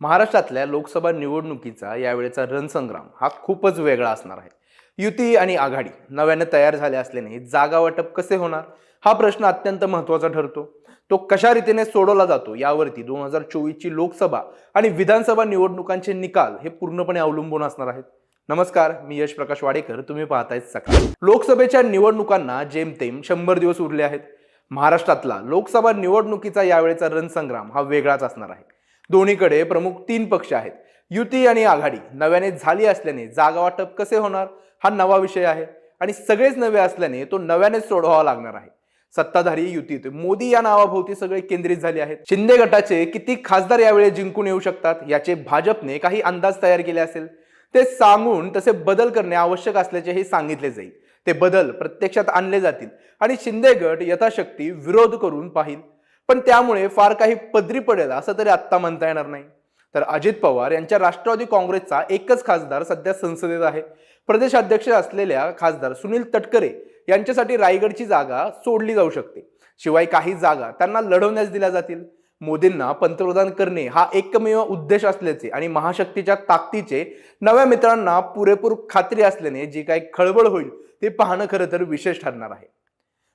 महाराष्ट्रातल्या लोकसभा निवडणुकीचा यावेळेचा रणसंग्राम हा खूपच वेगळा असणार आहे. युती आणि आघाडी नव्याने तयार झाले असल्याने जागा वाटप कसे होणार? हा प्रश्न अत्यंत महत्त्वाचा ठरतो. तो कशा रीतीने सोडवला जातो यावरती दोन हजार चोवीसची लोकसभा आणि विधानसभा निवडणुकांचे निकाल हे पूर्णपणे अवलंबून असणार आहेत. नमस्कार मी यश प्रकाश वाडेकर. तुम्ही पाहताय सकाळ. लोकसभेच्या निवडणुकांना जेमतेम शंभर दिवस उरले आहेत. महाराष्ट्रातला लोकसभा निवडणुकीचा यावेळेचा रणसंग्राम हा वेगळाच असणार आहे. दोन्हीकडे प्रमुख तीन पक्ष आहेत. युती आणि आघाडी नव्याने झाली असल्याने जागा वाटप कसे होणार? हा नवा विषय आहे. आणि सगळेच नवे असल्याने तो नव्याने सोडवावा लागणार आहे. सत्ताधारी युतीत मोदी या नावाभोवती सगळे केंद्रित झाले आहेत. शिंदे गटाचे किती खासदार यावेळी जिंकून येऊ शकतात याचे भाजपने काही अंदाज तयार केले असेल? ते सांगून तसे बदल करणे आवश्यक असल्याचेही सांगितले जाईल. ते बदल प्रत्यक्षात आणले जातील आणि शिंदे गट यथाशक्ती विरोध करून पाहिल. पण त्यामुळे फार काही पदरी पडेल असं तरी आत्ता म्हणता येणार नाही. तर अजित पवार यांच्या राष्ट्रवादी काँग्रेसचा एकच खासदार सध्या संसदेत आहे. प्रदेशाध्यक्ष असलेल्या खासदार सुनील तटकरे यांच्यासाठी रायगडची जागा सोडली जाऊ शकते. शिवाय काही जागा त्यांना लढवण्यास दिल्या जातील. मोदींना पंतप्रधान करणे हा एकमेव उद्देश असल्याचे आणि महाशक्तीच्या ताकदीचे नव्या मित्रांना पुरेपूर खात्री असल्याने जी काही खळबळ होईल ते पाहणं खरं तर विशेष ठरणार आहे.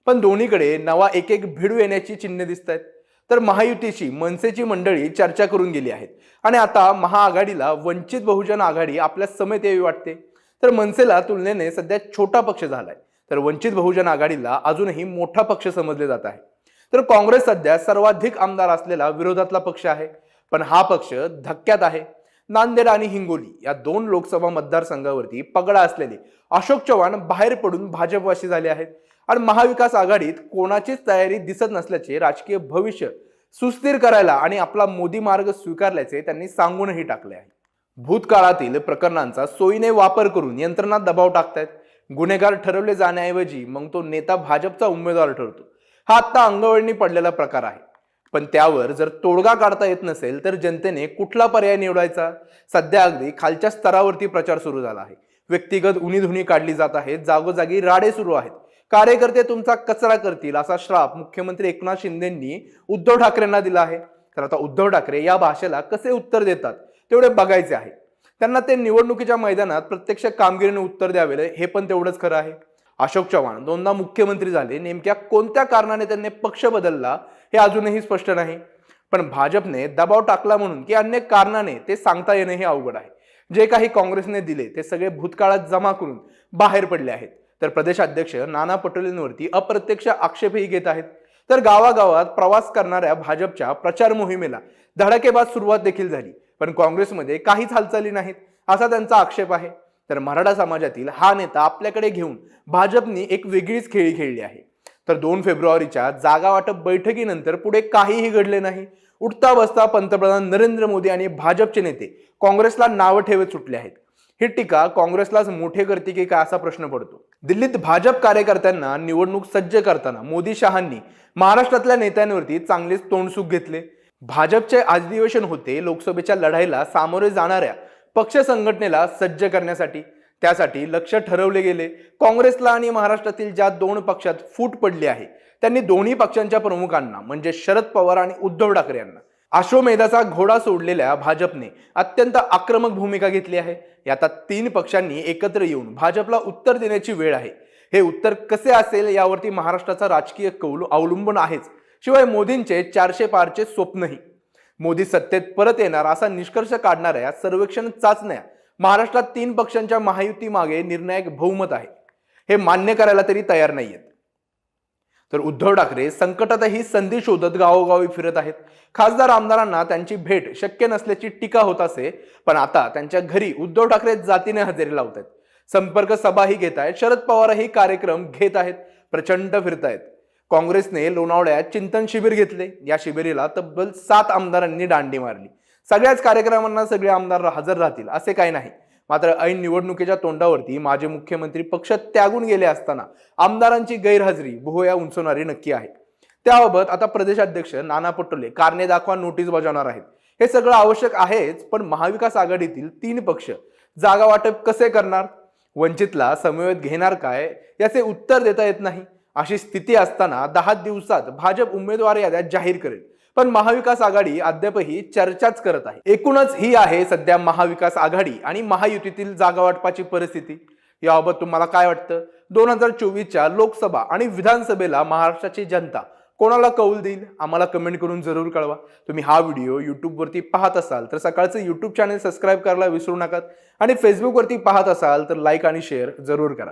पण दोन्हीकडे नवा एक एक भिडू येण्याची चिन्हे दिसत आहेत तर महायुतीची मनसेची मंडळी चर्चा करून गेली आहेत. आणि आता महाआघाडीला वंचित बहुजन आघाडी आपल्या समेत यावी वाटते. तर मनसेला तुलनेने सध्या छोटा पक्ष झालाय. तर वंचित बहुजन आघाडीला अजूनही मोठा पक्ष समजले जात आहे. तर काँग्रेस सध्या सर्वाधिक आमदार असलेला विरोधातला पक्ष आहे. पण हा पक्ष धक्क्यात आहे. नांदेड आणि हिंगोली या दोन लोकसभा मतदारसंघावरती पगडा असलेले अशोक चव्हाण बाहेर पडून भाजपवाशी झाले आहेत. आणि महाविकास आघाडीत कोणाचीच तयारी दिसत नसल्याचे राजकीय भविष्य सुस्थिर करायला आणि आपला मोदी मार्ग स्वीकारल्याचे त्यांनी सांगूनही टाकले आहे. भूतकाळातील प्रकरणांचा सोयीने वापर करून यंत्रणा दबाव टाकतायत. गुन्हेगार ठरवले जाण्याऐवजी मग तो नेता भाजपचा उमेदवार ठरतो. हा आत्ता अंगवळणी पडलेला प्रकार आहे. पण त्यावर जर तोडगा काढता येत नसेल तर जनतेने कुठला पर्याय निवडायचा? सध्या अगदी खालच्या स्तरावरती प्रचार सुरू झाला आहे. व्यक्तिगत उणीधुणी काढली जात आहे. जागोजागी राडे सुरू आहेत. कार्यकर्ते तुमचा कचरा करतील असा श्राप मुख्यमंत्री एकनाथ शिंदेंनी उद्धव ठाकरेंना दिला आहे. तर आता उद्धव ठाकरे या भाषेला कसे उत्तर देतात तेवढे बघायचे आहे. त्यांना ते निवडणुकीच्या मैदानात प्रत्यक्ष कामगिरीने उत्तर द्यावे हे पण तेवढंच खरं आहे. अशोक चव्हाण दोनदा मुख्यमंत्री झाले नेमक्या कोणत्या कारणाने त्यांनी पक्ष बदलला हे अजूनही स्पष्ट नाही. पण भाजपने दबाव टाकला म्हणून की अन्य कारणाने ते सांगता येणे हे अवघड आहे. जे काही काँग्रेसने दिले ते सगळे भूतकाळात जमा करून बाहेर पडले आहेत. तर प्रदेशाध्यक्ष नाना पटोलेंवरती अप्रत्यक्ष आक्षेपही घेत आहेत. तर गावागावात प्रवास करणाऱ्या भाजपच्या प्रचार मोहिमेला धडाकेबाज सुरुवात देखील झाली. पण काँग्रेसमध्ये काहीच हालचाली नाहीत असा त्यांचा आक्षेप आहे. तर मराठा समाजातील हा नेता आपल्याकडे घेऊन भाजपनी एक वेगळीच खेळी खेळली आहे. तर दोन फेब्रुवारीच्या जागा वाटप बैठकीनंतर पुढे काहीही घडले नाही. उठता बसता पंतप्रधान नरेंद्र मोदी आणि भाजपचे नेते काँग्रेसला नावं ठेवत सुटले आहेत. ही टीका काँग्रेसलाच मोठे करते की काय असा प्रश्न पडतो? दिल्लीत भाजप कार्यकर्त्यांना निवडणूक सज्ज करताना मोदी शहांनी महाराष्ट्रातल्या नेत्यांवरती चांगलेच तोंडसुख घेतले. भाजपचे अधिवेशन होते लोकसभेच्या लढाईला सामोरे जाणाऱ्या पक्ष संघटनेला सज्ज करण्यासाठी. त्यासाठी लक्ष ठरवले गेले. काँग्रेसला आणि महाराष्ट्रातील ज्या दोन पक्षात फूट पडली आहे त्यांनी दोन्ही पक्षांच्या प्रमुखांना म्हणजे शरद पवार आणि उद्धव ठाकरे यांना अश्वमेधाचा घोडा सोडलेल्या भाजपने अत्यंत आक्रमक भूमिका घेतली आहे. आता तीन पक्षांनी एकत्र येऊन भाजपला उत्तर देण्याची वेळ आहे. हे उत्तर कसे असेल यावरती महाराष्ट्राचा राजकीय कौल अवलंबून आहेच. शिवाय मोदींचे चारशे पारचे स्वप्नही. मोदी सत्तेत परत येणार असा निष्कर्ष काढणाऱ्या सर्वेक्षण चाचण्या महाराष्ट्रात तीन पक्षांच्या महायुती मागे निर्णायक बहुमत आहे. हे मान्य करायला तरी तयार नाहीयेत. तर उद्धव ठाकरे संकटातही संधी शोधत गावोगावी फिरत आहेत. खासदार आमदारांना त्यांची भेट शक्य नसल्याची टीका होत असे पण आता त्यांच्या घरी उद्धव ठाकरे जातीने हजेरी लावत आहेत संपर्क सभाही घेत आहेत शरद पवारही कार्यक्रम घेत आहेत प्रचंड फिरतायत. काँग्रेसने लोणावळ्यात चिंतन शिबिर घेतले या शिबिरीला तब्बल सात आमदारांनी दांडी मारली. सगळ्याच कार्यक्रमांना सगळे आमदार हजर राहतील असे काही नाही. मात्र ऐन निवडणुकीच्या तोंडावरती माजी मुख्यमंत्री पक्ष त्यागून गेले असताना आमदारांची गैरहजेरी भुवया उंचवणारी नक्की आहे. त्याबाबत आता प्रदेशाध्यक्ष नाना पटोले कारणे दाखवा नोटीस बजावणार आहेत. हे सगळं आवश्यक आहेच पण महाविकास आघाडीतील तीन पक्ष जागा वाटप कसे करणार? वंचितला समवेत घेणार काय? याचे उत्तर देता येत नाही. अशी स्थिती असताना दहा दिवसात भाजप उमेदवार याद्या जाहीर करेल. पण महाविकास आघाडी अद्यापही चर्चाच करत आहे. एकूणच ही आहे सध्या महाविकास आघाडी आणि महायुतीतील जागा वाटपाची परिस्थिती. याबाबत तुम्हाला काय वाटतं? दोन हजार चोवीसच्या लोकसभा आणि विधानसभेला महाराष्ट्राची जनता कोणाला कौल देईल? आम्हाला कमेंट करून जरूर कळवा. तुम्ही हा व्हिडिओ यूट्यूबवरती पाहत असाल तर सकाळचं यूट्यूब चॅनल सबस्क्राईब करायला विसरू नका. आणि फेसबुकवरती पाहत असाल तर लाईक आणि शेअर जरूर करा.